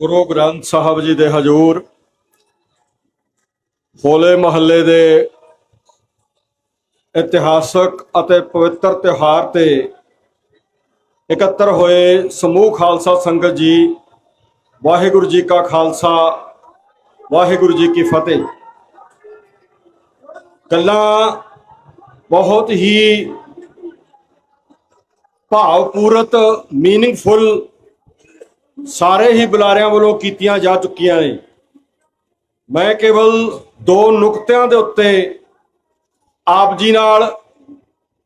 ਗੁਰੂ ਗ੍ਰੰਥ ਸਾਹਿਬ ਜੀ ਦੇ ਹਜ਼ੂਰ, ਹੋਲੇ ਮਹੱਲੇ ਦੇ ਇਤਿਹਾਸਕ ਅਤੇ ਪਵਿੱਤਰ ਤਿਉਹਾਰ ਤੇ ਇਕੱਤਰ ਹੋਏ ਸਮੂਹ ਖਾਲਸਾ ਸੰਗਤ ਜੀ, ਵਾਹਿਗੁਰੂ ਜੀ ਕਾ ਖਾਲਸਾ, ਵਾਹਿਗੁਰੂ ਜੀ ਕੀ ਫਤਿਹ। ਗੱਲਾਂ ਬਹੁਤ ਹੀ ਭਾਵਪੂਰਤ ਮੀਨਿੰਗਫੁਲ ਸਾਰੇ ਹੀ ਬੁਲਾਰਿਆਂ ਵੱਲੋਂ ਕੀਤੀਆਂ ਜਾ ਚੁੱਕੀਆਂ ਨੇ। ਮੈਂ ਕੇਵਲ ਦੋ ਨੁਕਤਿਆਂ ਦੇ ਉੱਤੇ ਆਪ ਜੀ ਨਾਲ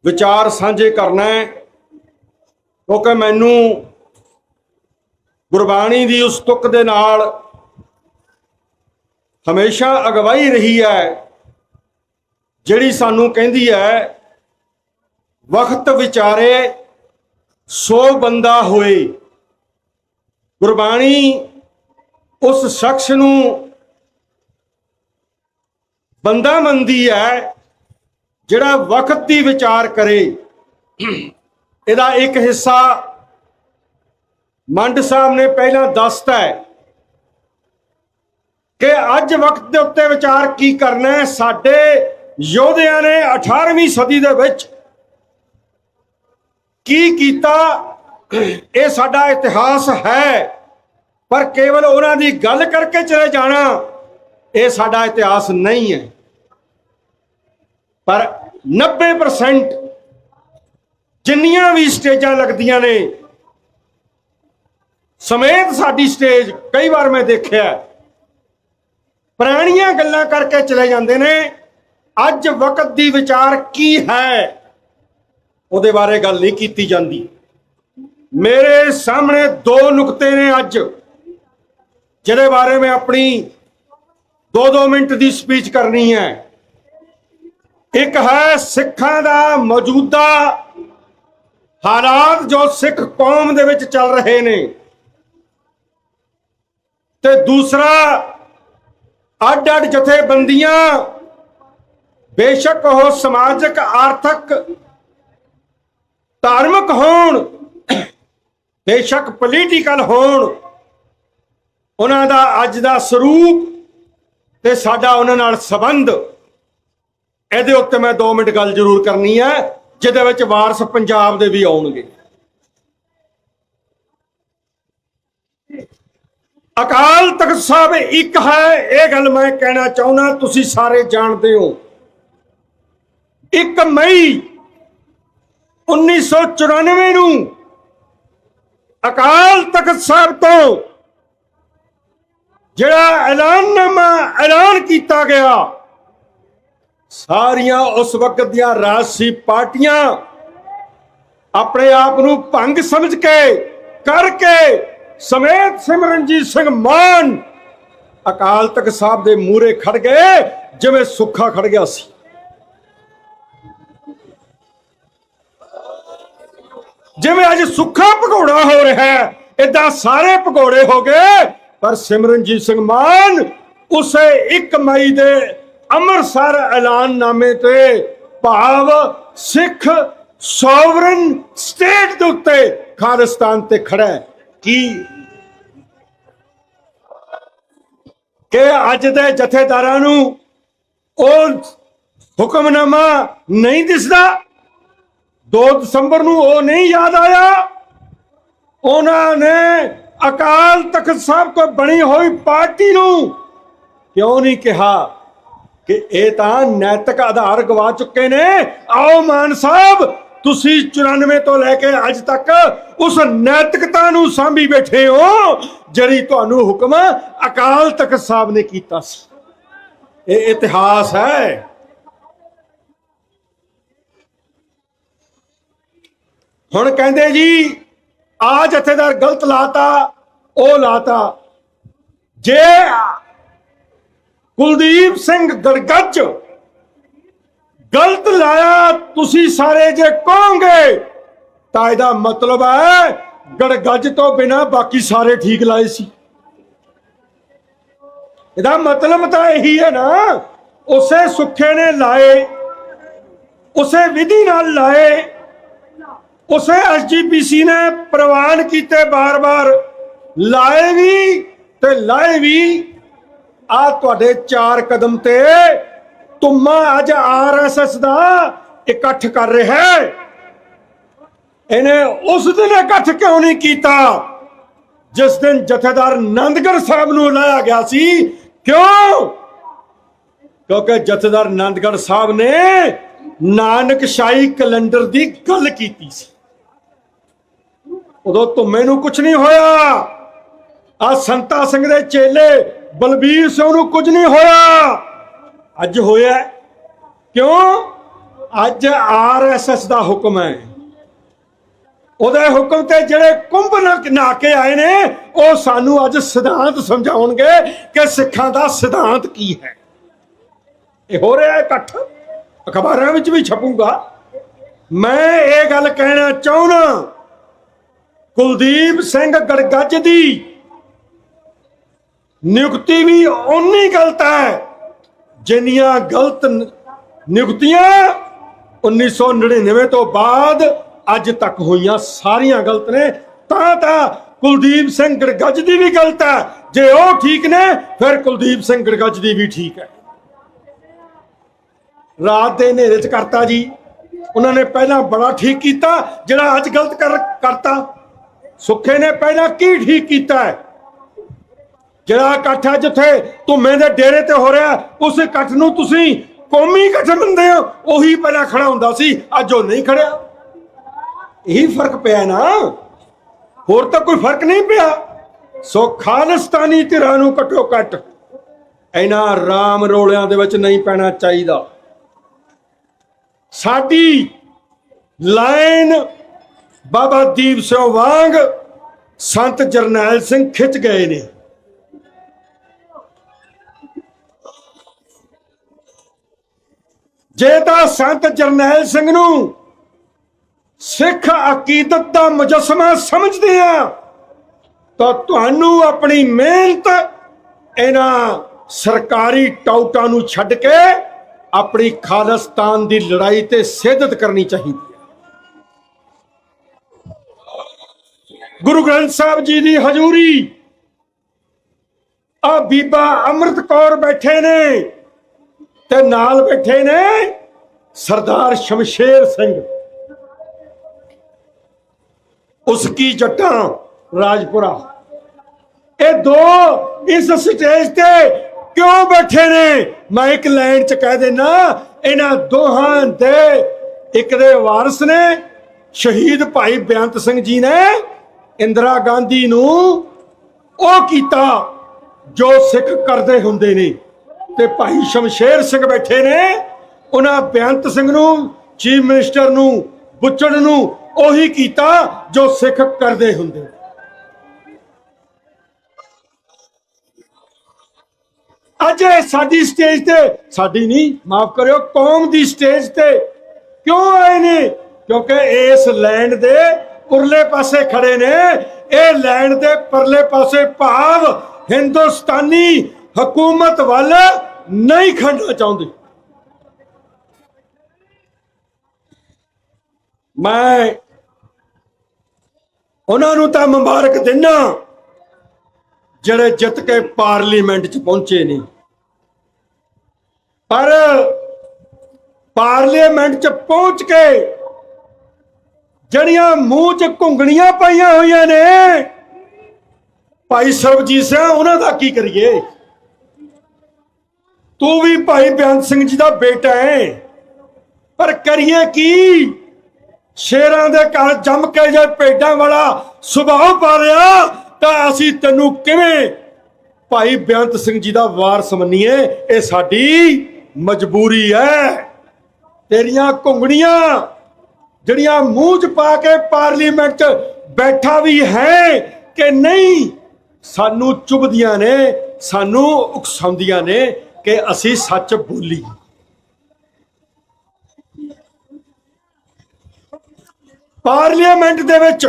ਵਿਚਾਰ ਸਾਂਝੇ ਕਰਨਾ ਹੈ, ਕਿਉਂਕਿ ਮੈਨੂੰ ਗੁਰਬਾਣੀ ਦੀ ਉਸ ਤੁਕ ਦੇ ਨਾਲ ਹਮੇਸ਼ਾ ਅਗਵਾਈ ਰਹੀ ਹੈ, ਜਿਹੜੀ ਸਾਨੂੰ ਕਹਿੰਦੀ ਹੈ ਵਕਤ ਵਿਚਾਰੇ ਸੋ ਬੰਦਾ ਹੋਏ। ਗੁਰਬਾਣੀ ਉਸ ਸ਼ਖਸ ਨੂੰ ਬੰਦਾ ਮੰਨਦੀ ਹੈ, ਜਿਹੜਾ ਵਕਤ ਦੀ ਵਿਚਾਰ ਕਰੇ। ਇਹਦਾ ਇੱਕ ਹਿੱਸਾ ਮੰਡ ਸਾਹਿਬ ਨੇ ਪਹਿਲਾਂ ਦੱਸਤਾ ਹੈ ਕਿ ਅੱਜ ਵਕਤ ਦੇ ਉੱਤੇ ਵਿਚਾਰ ਕੀ ਕਰਨਾ ਹੈ? ਸਾਡੇ ਯੋਧਿਆਂ ਨੇ 18ਵੀਂ ਸਦੀ ਦੇ ਵਿੱਚ ਕੀ ਕੀਤਾ? ਇਹ ਸਾਡਾ ਇਤਿਹਾਸ ਹੈ। ਪਰ ਕੇਵਲ ਉਹਨਾਂ ਦੀ ਗੱਲ ਕਰਕੇ ਚਲੇ ਜਾਣਾ, ਇਹ ਸਾਡਾ ਇਤਿਹਾਸ ਨਹੀਂ ਹੈ। ਪਰ 90% ਜਿੰਨੀਆਂ ਵੀ ਸਟੇਜਾਂ ਲੱਗਦੀਆਂ ਨੇ, ਸਮੇਤ ਸਾਡੀ ਸਟੇਜ ਕਈ ਵਾਰ ਮੈਂ ਦੇਖਿਆ, ਪੁਰਾਣੀਆਂ ਗੱਲਾਂ ਕਰਕੇ ਚਲੇ ਜਾਂਦੇ ਨੇ, ਅੱਜ ਵਕਤ ਦੀ ਵਿਚਾਰ ਕੀ ਹੈ, ਉਹਦੇ ਬਾਰੇ ਗੱਲ ਨਹੀਂ ਕੀਤੀ ਜਾਂਦੀ। ਮੇਰੇ ਸਾਹਮਣੇ ਦੋ ਨੁਕਤੇ ਨੇ ਅੱਜ। ਜਿਹਦੇ ਬਾਰੇ ਮੈਂ ਆਪਣੀ 2-2 ਮਿੰਟ ਦੀ ਸਪੀਚ ਕਰਨੀ ਹੈ। ਇੱਕ ਹੈ ਸਿੱਖਾਂ ਦਾ ਮੌਜੂਦਾ ਹਾਲਾਤ ਜੋ ਸਿੱਖ ਕੌਮ ਦੇ ਵਿੱਚ ਚੱਲ ਰਹੇ ਨੇ। ਤੇ ਦੂਸਰਾ ਅੱਡ ਅੱਡ ਜਥੇਬੰਦੀਆਂ, ਬੇਸ਼ੱਕ ਉਹ ਸਮਾਜਿਕ, ਆਰਥਿਕ, ਧਾਰਮਿਕ ਹੋਣ, ਬੇਸ਼ੱਕ ਪੋਲੀਟੀਕਲ ਹੋਣ ਉਹਨਾਂ ਦਾ ਅੱਜ ਦਾ ਸਰੂਪ ਤੇ ਸਾਡਾ ਉਹਨਾਂ ਨਾਲ ਸੰਬੰਧ। ਇਹਦੇ ਉੱਤੇ ਮੈਂ 2 ਮਿੰਟ ਗੱਲ ਜ਼ਰੂਰ ਕਰਨੀ ਹੈ, ਜਿਹਦੇ ਵਿੱਚ ਵਾਰਸ ਪੰਜਾਬ ਦੇ ਵੀ ਆਉਣਗੇ। ਅਕਾਲ ਤਖਤ ਸਾਹਿਬ, ਇੱਕ ਹੈ, ਇਹ ਗੱਲ ਮੈਂ ਕਹਿਣਾ ਚਾਹੁੰਦਾ, ਤੁਸੀਂ ਸਾਰੇ ਜਾਣਦੇ ਹੋ। 1 ਮਈ 1994 ਨੂੰ ਅਕਾਲ ਤਖਤ ਸਾਹਿਬ ਤੋਂ ਜਿਹੜਾ ਐਲਾਨਨਾਮਾ ਐਲਾਨ ਕੀਤਾ ਗਿਆ, ਸਾਰੀਆਂ ਉਸ ਵਕਤ ਦੀਆਂ ਰਾਜਸੀ ਪਾਰਟੀਆਂ ਆਪਣੇ ਆਪ ਨੂੰ ਭੰਗ ਸਮਝ ਕੇ, ਕਰਕੇ ਸਮੇਤ ਸਿਮਰਨਜੀਤ ਸਿੰਘ ਮਾਨ ਅਕਾਲ ਤਖਤ ਸਾਹਿਬ ਦੇ ਮੂਹਰੇ ਖੜ ਗਏ, ਜਿਵੇਂ ਸੁੱਖਾ ਖੜ ਗਿਆ ਸੀ। ਜਿਵੇਂ ਅੱਜ ਸੁੱਖਾ ਭਗੌੜਾ ਹੋ ਰਿਹਾ ਹੈ ਇਦਾਂ ਸਾਰੇ ਭਗੌੜੇ ਹੋ ਗਏ ਪਰ ਸਿਮਰਨਜੀਤ ਸਿੰਘ ਮਾਨ ਉਸੇ 1 ਮਈ ਦੇ ਅੰਮ੍ਰਿਤਸਰ ਐਲਾਨਨਾਮੇ ਤੇ ਭਾਵ ਸਿੱਖ ਸੋਵਰਨ ਸਟੇਟ ਦੇ ਉੱਤੇ ਖਾਲਿਸਤਾਨ ਤੇ ਖੜਾ ਹੈ। ਕੀ? ਕਿ ਅੱਜ ਦੇ ਜਥੇਦਾਰਾਂ ਨੂੰ ਉਹ ਹੁਕਮਨਾਮਾ ਨਹੀਂ ਦਿਸਦਾ? 2 ਦਸੰਬਰ ਨੂੰ ਉਹ ਨਹੀਂ ਯਾਦ ਆਇਆ? ਉਹਨਾਂ ਨੇ ਅਕਾਲ ਤਖਤ ਸਾਹਿਬ ਤੋਂ ਬਣੀ ਹੋਈ ਪਾਰਟੀ ਨੂੰ ਕਿਉਂ ਨਹੀਂ ਕਿਹਾ ਕਿ ਇਹ ਤਾਂ ਨੈਤਿਕ ਆਧਾਰ ਗਵਾ ਚੁੱਕੇ ਨੇ? ਆਓ ਮਾਨ ਸਾਹਿਬ, ਤੁਸੀਂ 94 ਤੋਂ ਲੈ ਕੇ ਅੱਜ ਤੱਕ ਉਸ ਨੈਤਿਕਤਾ ਨੂੰ ਸਾਂਭੀ ਬੈਠੇ ਹੋ, ਜਿਹੜੀ ਤੁਹਾਨੂੰ ਹੁਕਮ ਅਕਾਲ ਤਖਤ ਸਾਹਿਬ ਨੇ ਕੀਤਾ ਸੀ। ਇਹ ਇਤਿਹਾਸ ਹੈ। ਹੁਣ ਕਹਿੰਦੇ ਜੀ ਆ ਜਥੇਦਾਰ ਗਲਤ ਲਾਤਾ, ਉਹ ਲਾਤਾ। ਜੇ ਕੁਲਦੀਪ ਸਿੰਘ ਗੜਗੱਜ ਗਲਤ ਲਾਇਆ, ਤੁਸੀਂ ਸਾਰੇ ਜੇ ਕਹੋਗੇ, ਤਾਂ ਇਹਦਾ ਮਤਲਬ ਹੈ ਗੜਗੱਜ ਤੋਂ ਬਿਨਾ ਬਾਕੀ ਸਾਰੇ ਠੀਕ ਲਾਏ ਸੀ। ਇਹਦਾ ਮਤਲਬ ਤਾਂ ਇਹੀ ਹੈ ਨਾ, ਉਸੇ ਸੁੱਖੇ ਨੇ ਲਾਏ, ਉਸੇ ਵਿਧੀ ਨਾਲ ਲਾਏ। ਉਸੇ ਐਸਜੀਪੀਸੀ ਨੇ ਪ੍ਰਵਾਨ ਕੀਤੇ ਬਾਰ-ਬਾਰ। ਲਾਏ ਵੀ ਤੇ ਲਾਏ ਵੀ। ਆ ਤੁਹਾਡੇ ਚਾਰ ਕਦਮ ਤੇ ਤੁਮਾ ਅੱਜ ਆਰਐਸਐਸ ਦਾ ਇਕੱਠ ਕਰ ਰਿਹਾ ਹੈ। ਇਹਨੇ ਉਸ ਦਿਨ ਇਕੱਠ ਕਿਉਂ ਨਹੀਂ ਕੀਤਾ? ਜਿਸ ਦਿਨ ਜਥੇਦਾਰ ਨੰਦਗੜ ਸਾਹਿਬ ਨੂੰ ਲਾਇਆ ਗਿਆ ਸੀ। ਕਿਉਂ? ਕਿਉਂਕਿ ਜਥੇਦਾਰ ਨੰਦਗੜ ਸਾਹਿਬ ਨੇ ਨਾਨਕ ਸ਼ਾਹੀ ਕੈਲੰਡਰ ਦੀ ਗੱਲ ਕੀਤੀ ਸੀ। ਉਦੋਂ ਧੁੰਮੇ ਨੂੰ ਕੁਝ ਨਹੀਂ ਹੋਇਆ। ਆ ਸੰਤਾ ਸਿੰਘ ਦੇ ਚੇਲੇ ਬਲਬੀਰ ਸਿੰਘ ਨੂੰ ਕੁਝ ਨਹੀਂ ਹੋਇਆ। ਅੱਜ ਹੋਇਆ ਕਿਉਂ? ਅੱਜ ਆਰਐਸਐਸ ਦਾ ਹੁਕਮ ਹੈ। ਉਹਦੇ ਹੁਕਮ ਤੇ ਜਿਹੜੇ ਕੁੰਭ ਨਾ ਨਾ ਕੇ ਆਏ ਨੇ, ਉਹ ਸਾਨੂੰ ਅੱਜ ਸਿਧਾਂਤ ਸਮਝਾਉਣਗੇ ਕਿ ਸਿੱਖਾਂ ਦਾ ਸਿਧਾਂਤ ਕੀ ਹੈ। ਇਹ ਹੋ ਰਿਹਾ ਹੈ ਇਕੱਠ। ਅਖਬਾਰਾਂ ਵਿੱਚ ਵੀ ਛਪੂਗਾ। ਮੈਂ ਇਹ ਗੱਲ ਕਹਿਣਾ ਚਾਹੁੰਦਾ ਕੁਲਦੀਪ ਸਿੰਘ ਗੜਗੱਜ ਦੀ ਨਿਯੁਕਤੀ ਵੀ ਓਨੀ ਗਲਤ ਹੈ, ਜਿੰਨੀਆਂ ਗਲਤ ਨ- ਨਿਯੁਕਤੀਆਂ 1999 ਤੋਂ ਬਾਅਦ ਅੱਜ ਤੱਕ ਹੋਈਆਂ ਸਾਰੀਆਂ ਗਲਤ ਨੇ, ਤਾਂ ਤਾਂ ਕੁਲਦੀਪ ਸਿੰਘ ਗੜਗੱਜ ਦੀ ਵੀ ਗਲਤ ਹੈ। ਜੇ ਉਹ ਠੀਕ ਨੇ, ਫਿਰ ਕੁਲਦੀਪ ਸਿੰਘ ਗੜਗੱਜ ਦੀ ਵੀ ਠੀਕ ਹੈ। ਰਾਤ ਦੇ ਹਨੇਰੇ ਚ ਕਰਤਾ ਜੀ। ਉਹਨਾਂ ਨੇ ਪਹਿਲਾਂ ਬੜਾ ਠੀਕ ਕੀਤਾ, ਜਿਹੜਾ ਅੱਜ ਗਲਤ ਕਰ, ਕਰਤਾ। ਸੁੱਖੇ ਨੇ ਪਹਿਲਾਂ ਕੀ ਠੀਕ ਕੀਤਾ ਹੈ? ਜਿਹੜਾ ਇਕੱਠ ਹੈ ਜਿੱਥੇ ਧੁੰਮੇ ਦੇ ਡੇਰੇ ਤੇ ਹੋ ਰਿਹਾ, ਉਸ ਇਕੱਠ ਨੂੰ ਤੁਸੀਂ ਕੌਮੀ ਇਕੱਠ ਮੰਨਦੇ ਹੋ? ਉਹੀ ਪਹਿਲਾਂ ਖੜਾ ਹੁੰਦਾ ਸੀ, ਅੱਜ ਉਹ ਨਹੀਂ ਖੜਿਆ। ਇਹੀ ਫ਼ਰਕ ਪਿਆ ਨਾ। ਹੋਰ ਤਾਂ ਕੋਈ ਫ਼ਰਕ ਨਹੀਂ ਪਿਆ। ਸੋ ਖਾਲਿਸਤਾਨੀ ਧਿਰਾਂ ਨੂੰ ਘੱਟੋ ਘੱਟ ਇਹਨਾਂ ਰਾਮ ਰੋਲਿਆਂ ਦੇ ਵਿੱਚ ਨਹੀਂ ਪੈਣਾ ਚਾਹੀਦਾ। ਸਾਡੀ ਲਾਈਨ ਬਾਬਾ ਦੀਪ ਸਿੰਘ ਵਾਂਗ ਸੰਤ ਜਰਨੈਲ ਸਿੰਘ ਖਿੱਚ ਗਏ ਨੇ। ਜੇ ਤਾਂ ਸੰਤ ਜਰਨੈਲ ਸਿੰਘ ਨੂੰ ਸਿੱਖ ਅਕੀਦਤ ਦਾ ਮੁਜਸਮਾ ਸਮਝਦੇ ਆ, ਤਾਂ ਤੁਹਾਨੂੰ ਆਪਣੀ ਮਿਹਨਤ ਇਹਨਾਂ ਸਰਕਾਰੀ ਟਾਊਟਾਂ ਨੂੰ ਛੱਡ ਕੇ ਆਪਣੀ ਖਾਲਸਤਾਨ ਦੀ ਲੜਾਈ ਤੇ ਸਿੱਧਤ ਕਰਨੀ ਚਾਹੀਦੀ। ਗੁਰੂ ਗ੍ਰੰਥ ਸਾਹਿਬ ਜੀ ਦੀ ਹਜ਼ੂਰੀ। ਆ ਬੀਬਾ ਅੰਮ੍ਰਿਤ ਕੌਰ ਬੈਠੇ ਨੇ ਤੇ ਨਾਲ ਬੈਠੇ ਨੇ ਸਰਦਾਰ ਸ਼ਮਸ਼ੇਰ ਸਿੰਘ। ਉਸ ਕੀ ਜੱਟਾਂ, ਰਾਜਪੁਰਾ। ਇਹ ਦੋ ਇਸ ਸਟੇਜ ਤੇ ਕਿਉਂ ਬੈਠੇ ਨੇ? ਮੈਂ ਇੱਕ ਲਾਈਨ ਚ ਕਹਿ ਦੇਣਾ ਇਹਨਾਂ ਦੋਹਾਂ ਦੇ ਇੱਕ ਦੇ ਵਾਰਸ ਨੇ, ਸ਼ਹੀਦ ਭਾਈ ਬੇਅੰਤ ਸਿੰਘ ਜੀ ਨੇ। ਇੰਦਰਾ ਗਾਂਧੀ ਨੂੰ ਉਹ ਕੀਤਾ ਜੋ ਸਿੱਖ ਕਰਦੇ ਹੁੰਦੇ ਨੇ। ਤੇ ਭਾਈ ਸ਼ਮਸ਼ੇਰ ਸਿੰਘ ਬੈਠੇ ਨੇ, ਉਹਨਾਂ ਬੇਅੰਤ ਸਿੰਘ ਨੂੰ, ਚੀਫ ਮਿਨਿਸਟਰ ਨੂੰ, ਬੁੱਚੜ ਨੂੰ ਉਹੀ ਕੀਤਾ ਜੋ ਸਿੱਖ ਕਰਦੇ ਹੁੰਦੇ ਅੱਜ ਸਾਡੀ ਸਟੇਜ ਤੇ, ਸਾਡੀ ਨਹੀਂ, ਮਾਫ ਕਰਿਓ, ਕੌਮ ਦੀ ਸਟੇਜ ਤੇ ਕਿਉਂ ਆਏ ਨੇ? ਕਿਉਂਕਿ ਇਸ ਲੈਂਡ ਦੇ ਉਰਲੇ ਪਾਸੇ ਖੜੇ ਨੇ। ਇਹ ਲੈਣ ਦੇ ਪਰਲੇ ਪਾਸੇ ਭਾਵ ਹਿੰਦੁਸਤਾਨੀ ਹਕੂਮਤ ਵੱਲ ਨਹੀਂ ਖੜਨਾ ਚਾਹੁੰਦੇ। ਮੈਂ ਉਹਨਾਂ ਨੂੰ ਤਾਂ ਮੁਬਾਰਕ ਦਿਨਾ ਜਿਹੜੇ ਜਿੱਤ ਕੇ ਪਾਰਲੀਮੈਂਟ 'ਚ ਪਹੁੰਚੇ ਨੇ। ਪਰ ਪਾਰਲੀਮੈਂਟ 'ਚ ਪਹੁੰਚ ਕੇ ਜਿਹੜੀਆਂ ਮੂੰਹ 'ਚ ਘੁੰਗਣੀਆਂ ਪਾਈਆਂ ਹੋਈਆਂ ਨੇ। ਭਾਈ ਸਰਬਜੀਤ ਸਿੰਘ, ਉਹਨਾਂ ਦਾ ਕੀ ਕਰੀਏ? ਤੂੰ ਵੀ ਭਾਈ ਬਿਆਨ ਸਿੰਘ ਜੀ ਦਾ ਬੇਟਾ ਹੈ। ਪਰ ਕਰੀਏ ਕੀ? ਸ਼ੇਰਾਂ ਦੇ ਘਰ ਜੰਮ ਕੇ ਜੇ ਭੇਡਾਂ ਵਾਲਾ ਸੁਭਾਅ ਪਾ ਲਿਆ ਤਾਂ ਅਸੀਂ ਤੈਨੂੰ ਕਿਵੇਂ ਭਾਈ ਬੇਅੰਤ ਸਿੰਘ ਜੀ ਦਾ ਵਾਰਸ ਮੰਨੀਏ? ਇਹ ਸਾਡੀ ਮਜਬੂਰੀ ਹੈ। ਤੇਰੀਆਂ ਘੁੰਗਣੀਆਂ ਜਿਹੜੀਆਂ ਮੂੰਹ 'ਚ ਪਾ ਕੇ ਪਾਰਲੀਮੈਂਟ 'ਚ ਬੈਠਾ ਵੀ ਹੈ ਕਿ ਨਹੀਂ, ਸਾਨੂੰ ਚੁਭਦੀਆਂ ਨੇ, ਸਾਨੂੰ ਉਕਸਾਉਂਦੀਆਂ ਨੇ ਕਿ ਅਸੀਂ ਸੱਚ ਬੋਲੀ। ਪਾਰਲੀਮੈਂਟ ਦੇ ਵਿੱਚ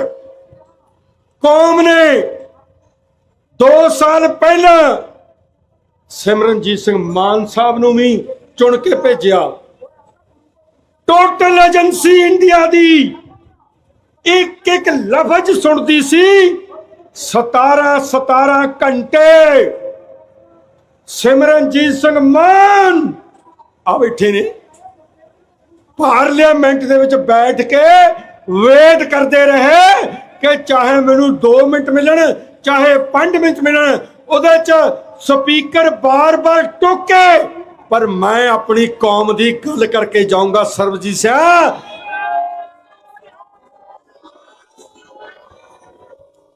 ਕੌਮ ਨੇ 2 ਸਾਲ ਪਹਿਲਾਂ ਸਿਮਰਨਜੀਤ ਸਿੰਘ ਮਾਨ ਸਾਹਿਬ ਨੂੰ ਵੀ ਚੁਣ ਕੇ ਭੇਜਿਆ। ਟੋਟਲ ਏਜੰਸੀ ਇੰਡੀਆ ਦੀ ਇੱਕ ਇੱਕ ਲਫ਼ਜ਼ ਸੁਣਦੀ ਸੀ 17 17 ਘੰਟੇ। ਸਿਮਰਨਜੀਤ ਸਿੰਘ ਮਾਨ ਆ ਬੈਠੇ ਨੇ। ਪਾਰਲੀਮੈਂਟ ਦੇ ਵਿੱਚ ਬੈਠ ਕੇ ਵੇਟ ਕਰਦੇ ਰਹੇ ਕਿ ਚਾਹੇ ਮੈਨੂੰ 2 ਮਿੰਟ ਮਿਲਣ, ਚਾਹੇ 5 ਮਿੰਟ ਮਿਲਣ, ਉਹਦੇ ਚ ਸਪੀਕਰ ਬਾਰ-ਬਾਰ ਟੋਕੇ। ਪਰ ਮੈਂ ਆਪਣੀ ਕੌਮ ਦੀ ਗੱਲ ਕਰਕੇ ਜਾਊਂਗਾ, ਸਰਬਜੀਤ ਸਿੰਘ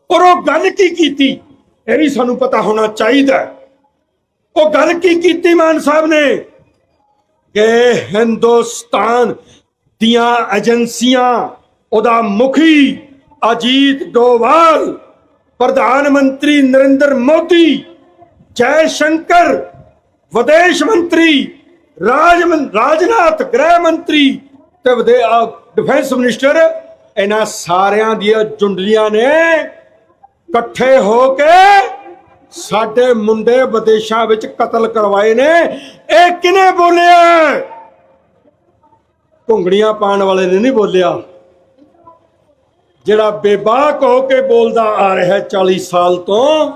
ਔਰ ਉਹ ਗੱਲ ਕੀ ਕੀਤੀ? ਇਹ ਵੀ ਸਾਨੂੰ ਪਤਾ ਹੋਣਾ ਚਾਹੀਦਾ। ਉਹ ਗੱਲ ਕੀ ਕੀਤੀ ਮਾਨ ਸਾਹਿਬ ਨੇ? ਕਿ ਹਿੰਦੁਸਤਾਨ ਦੀਆਂ ਏਜੰਸੀਆਂ, ਉਹਦਾ ਮੁਖੀ ਅਜੀਤ ਡੋਵਾਲ, ਪ੍ਰਧਾਨ ਮੰਤਰੀ ਨਰਿੰਦਰ ਮੋਦੀ, ਜੈ ਸ਼ੰਕਰ ਵਿਦੇਸ਼ ਮੰਤਰੀ, ਰਾਜ ਰਾਜਨਾਥ ਗ੍ਰਹਿ ਮੰਤਰੀ ਤੇ ਵਿਦੇ ਡਿਫੈਂਸ ਮਿਨਿਸਟਰ ਇਹਨਾਂ ਸਾਰਿਆਂ ਦੀਆਂ ਜੁੰਡਲੀਆਂ ਨੇ ਇਕੱਠੇ ਹੋ ਕੇ ਸਾਡੇ ਮੁੰਡੇ ਵਿਦੇਸ਼ਾਂ ਵਿੱਚ ਕਤਲ ਕਰਵਾਏ ਨੇ। ਇਹ ਕਿਨੇ ਬੋਲਿਆ? ਘੁੰਗੜੀਆਂ ਪਾਣ ਵਾਲੇ ਨੇ ਨਹੀਂ ਬੋਲਿਆ। ਜਿਹੜਾ ਬੇਬਾਕ ਹੋ ਕੇ ਬੋਲਦਾ ਆ ਰਿਹਾ ਹੈ 40 ਸਾਲ ਤੋਂ,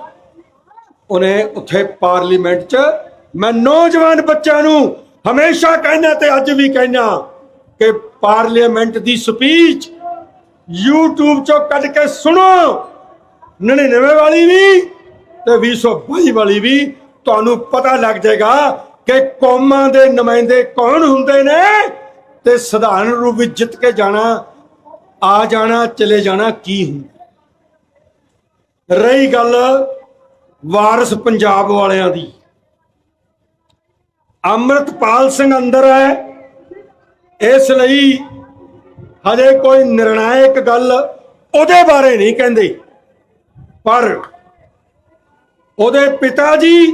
ਉਹਨੇ ਉੱਥੇ ਪਾਰਲੀਮੈਂਟ 'ਚ ਮੈਂ ਨੌਜਵਾਨ ਬੱਚਿਆਂ ਨੂੰ ਹਮੇਸ਼ਾ ਕਹਿੰਦਾ ਤੇ ਅੱਜ ਵੀ ਕਹਿੰਦਾ ਕਿ ਪਾਰਲੀਮੈਂਟ ਦੀ ਸਪੀਚ YouTube 'ਚੋਂ ਕੱਢ ਕੇ ਸੁਣੋ। 99 ਵਾਲੀ ਵੀ ਤੇ 222 ਵਾਲੀ ਵੀ ਤੁਹਾਨੂੰ ਪਤਾ ਲੱਗ ਜਾਏਗਾ ਕਿ ਕੌਮਾਂ ਦੇ ਨੁਮਾਇੰਦੇ ਕੌਣ ਹੁੰਦੇ ਨੇ ਤੇ ਸਧਾਰਨ ਰੂਪ ਵਿੱਚ ਜਿੱਤ ਕੇ ਜਾਣਾ, ਆ ਜਾਣਾ, ਚਲੇ ਜਾਣਾ ਕੀ ਹੁੰਦਾ। ਰਹੀ ਗੱਲ ਵਾਰਸ ਪੰਜਾਬ ਵਾਲਿਆਂ ਦੀ। ਅੰਮ੍ਰਿਤਪਾਲ ਸਿੰਘ ਅੰਦਰ ਹੈ। ਇਸ ਲਈ ਹਜੇ ਕੋਈ ਨਿਰਣਾਇਕ ਗੱਲ ਉਹਦੇ ਬਾਰੇ ਨਹੀਂ ਕਹਿੰਦੇ। ਪਰ ਉਹਦੇ ਪਿਤਾ ਜੀ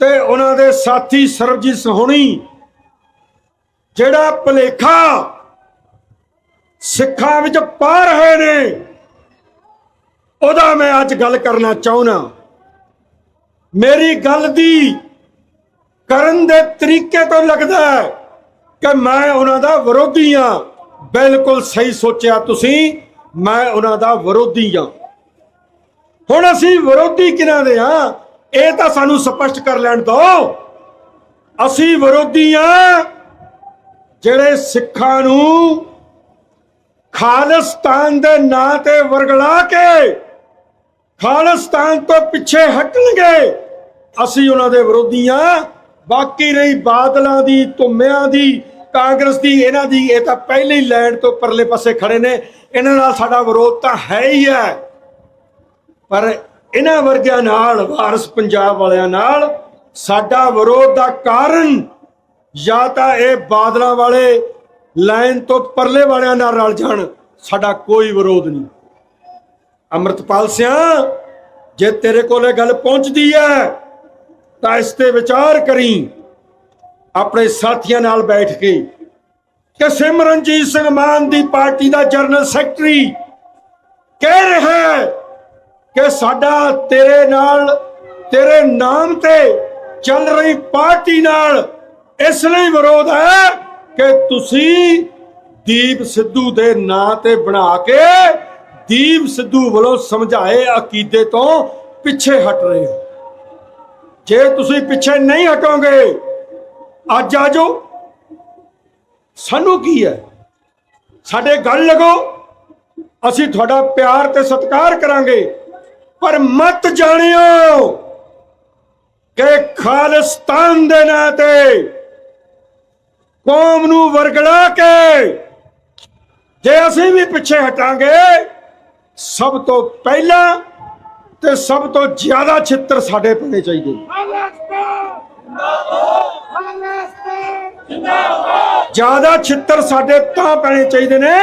ਤੇ ਉਹਨਾਂ ਦੇ ਸਾਥੀ ਸਰਬਜੀਤ ਸੋਹਣੀ, ਜਿਹੜਾ ਭਲੇਖਾ ਸਿੱਖਾਂ ਵਿੱਚ ਪਾ ਰਹੇ ਨੇ, ਉਹਦਾ ਮੈਂ ਅੱਜ ਗੱਲ ਕਰਨਾ ਚਾਹੁੰਦਾ। ਮੇਰੀ ਗੱਲ ਦੀ ਕਰਨ ਦੇ ਤਰੀਕੇ ਤੋਂ ਲੱਗਦਾ ਹੈ ਕਿ ਮੈਂ ਉਹਨਾਂ ਦਾ ਵਿਰੋਧੀ ਹਾਂ। ਬਿਲਕੁਲ ਸਹੀ ਸੋਚਿਆ ਤੁਸੀਂ, ਮੈਂ ਉਹਨਾਂ ਦਾ ਵਿਰੋਧੀ ਹਾਂ। ਹੁਣ ਅਸੀਂ ਵਿਰੋਧੀ ਕਿਹਨਾਂ ਦੇ ਹਾਂ? ਇਹ ਤਾਂ ਸਾਨੂੰ ਸਪਸ਼ਟ ਕਰ ਲੈਣ ਦਿਓ ਅਸੀਂ ਵਿਰੋਧੀ ਹਾਂ ਜਿਹੜੇ ਸਿੱਖਾਂ ਨੂੰ ਖਾਲਿਸਤਾਨ ਦੇ ਨਾਂ ਤੇ ਵਰਗਲਾ ਕੇ ਖਾਲਿਸਤਾਨ ਤੋਂ ਪਿੱਛੇ ਹਟਣਗੇ। ਅਸੀਂ ਉਹਨਾਂ ਦੇ ਵਿਰੋਧੀ ਹਾਂ। ਬਾਕੀ ਰਹੀ ਬਾਦਲਾਂ ਦੀ, ਧੁੰਮਿਆਂ ਦੀ, ਕਾਂਗਰਸ ਦੀ, ਇਹਨਾਂ ਦੀ। ਇਹ ਤਾਂ ਪਹਿਲੇ ਹੀ ਲੈਂਡ ਤੋਂ ਪਰਲੇ ਪਾਸੇ ਖੜੇ ਨੇ। ਇਹਨਾਂ ਨਾਲ ਸਾਡਾ ਵਿਰੋਧ ਤਾਂ ਹੈ ਹੀ ਹੈ। ਪਰ ਇਹਨਾਂ ਵਰਗਿਆਂ ਨਾਲ, ਵਾਰਸ ਪੰਜਾਬ ਵਾਲਿਆਂ ਨਾਲ, ਸਾਡਾ ਵਿਰੋਧ ਦਾ ਕਾਰਨ ਜਾਂ ਤਾਂ ਇਹ ਬਾਦਲਾਂ ਵਾਲੇ ਲਾਈਨ ਤੋਂ ਪਰਲੇ ਵਾਲਿਆਂ ਨਾਲ ਰਲ ਜਾਣ, ਸਾਡਾ ਕੋਈ ਵਿਰੋਧ ਨਹੀਂ। ਅੰਮ੍ਰਿਤਪਾਲ ਸਿਆ, ਜੇ ਤੇਰੇ ਕੋਲੇ ਗੱਲ ਪਹੁੰਚਦੀ ਹੈ ਤਾਂ ਇਸ ਤੇ ਵਿਚਾਰ ਕਰੀ, ਆਪਣੇ ਸਾਥੀਆਂ ਨਾਲ ਬੈਠ ਕੇ ਕਿ ਸਿਮਰਨਜੀਤ ਸਿੰਘ ਮਾਨ ਦੀ ਪਾਰਟੀ ਦਾ ਜਨਰਲ ਸੈਕਟਰੀ ਕਹਿ ਰਿਹਾ ਹੈ ਕਿ ਸਾਡਾ ਤੇਰੇ ਨਾਲ, ਤੇਰੇ ਨਾਮ ਤੇ ਚੱਲ ਰਹੀ ਪਾਰਟੀ ਨਾਲ ਇਸ ਲਈ ਵਿਰੋਧ ਹੈ ਕਿ ਤੁਸੀਂ ਦੀਪ ਸਿੱਧੂ ਦੇ ਨਾਂ ਤੇ ਬਣਾ ਕੇ ਦੀਪ ਸਿੱਧੂ ਵੱਲੋਂ ਸਮਝਾਏ ਅਕੀਦੇ ਤੋਂ ਪਿੱਛੇ ਹਟ ਰਹੇ ਹੋ। ਜੇ ਤੁਸੀਂ ਪਿੱਛੇ ਨਹੀਂ ਹਟੋਗੇ, ਅੱਜ ਆ ਜਾਓ। ਸਾਨੂੰ ਕੀ ਹੈ? ਸਾਡੇ ਗੱਲ ਲਗੋ ਅਸੀਂ ਤੁਹਾਡਾ ਪਿਆਰ ਤੇ ਸਤਿਕਾਰ ਕਰਾਂਗੇ। ਪਰ ਮਤ ਜਾਣਿਓ ਕਿ ਖਾਲਿਸਤਾਨ ਦੇ ਨਾਂ ਤੇ ਕੌਮ ਨੂੰ ਵਰਗਲਾ ਕੇ ਜੇ ਅਸੀਂ ਵੀ ਪਿੱਛੇ ਹਟਾਂਗੇ, ਸਭ ਤੋਂ ਪਹਿਲਾਂ ਤੇ ਸਭ ਤੋਂ ਜ਼ਿਆਦਾ ਛਿੱਤਰ ਸਾਡੇ ਪੈਣੇ ਚਾਹੀਦੇ ਨੇ। ਜ਼ਿਆਦਾ ਛਿੱਤਰ ਸਾਡੇ ਤਾਂ ਪੈਣੇ ਚਾਹੀਦੇ ਨੇ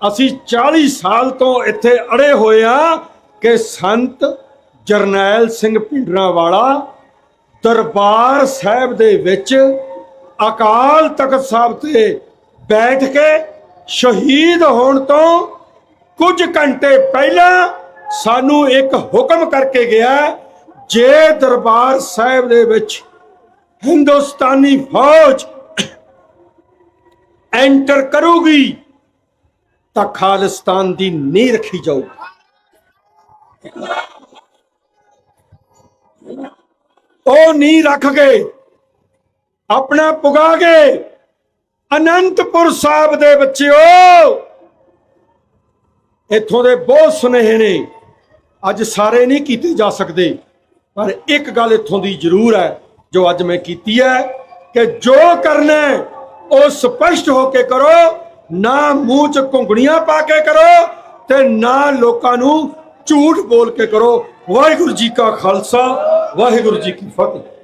ਅਸੀਂ 40 ਸਾਲ ਤੋਂ ਇੱਥੇ ਅੜੇ ਹੋਏ ਆ ਕਿ ਸੰਤ ਜਰਨੈਲ ਸਿੰਘ ਪਿੰਡਰਾਵਾਲਾ ਦਰਬਾਰ ਸਾਹਿਬ ਦੇ ਵਿੱਚ ਅਕਾਲ ਤਖਤ ਸਾਹਿਬ ਤੇ ਬੈਠ ਕੇ ਸ਼ਹੀਦ ਹੋਣ ਤੋਂ ਕੁਝ ਘੰਟੇ ਪਹਿਲਾਂ ਸਾਨੂੰ ਇੱਕ ਹੁਕਮ ਕਰਕੇ ਗਿਆ ਜੇ ਦਰਬਾਰ ਸਾਹਿਬ ਦੇ ਵਿੱਚ ਹਿੰਦੁਸਤਾਨੀ ਫੌਜ ਐਂਟਰ ਕਰੂਗੀ, ਤਾਂ ਖਾਲਿਸਤਾਨ ਦੀ ਨੀਂਹ ਰੱਖੀ ਜਾਊਗੀ। ਉਹ ਨੀਂਹ ਰੱਖ ਕੇ, ਆਪਣਾ ਪੁਗਾ ਕੇ, ਅਨੰਤਪੁਰ ਸਾਹਿਬ ਦੇ ਬੱਚਿਓ, ਇੱਥੋਂ ਦੇ ਬਹੁਤ ਸੁਨੇਹੇ ਨੇ। ਅੱਜ ਸਾਰੇ ਨਹੀਂ ਕੀਤੇ ਜਾ ਸਕਦੇ, ਪਰ ਇੱਕ ਗੱਲ ਇੱਥੋਂ ਦੀ ਜ਼ਰੂਰ ਹੈ, ਜੋ ਅੱਜ ਮੈਂ ਕੀਤੀ ਹੈ, ਕਿ ਜੋ ਕਰਨਾ ਉਹ ਸਪਸ਼ਟ ਹੋ ਕੇ ਕਰੋ, ਨਾ ਮੂੰਹ 'ਚ ਘੁੰਗਣੀਆਂ ਪਾ ਕੇ ਕਰੋ ਤੇ ਨਾ ਲੋਕਾਂ ਨੂੰ ਝੂਠ ਬੋਲ ਕੇ ਕਰੋ। ਵਾਹਿਗੁਰੂ ਜੀ ਕਾ ਖਾਲਸਾ, ਵਾਹਿਗੁਰੂ ਜੀ ਕੀ ਫਤਿਹ।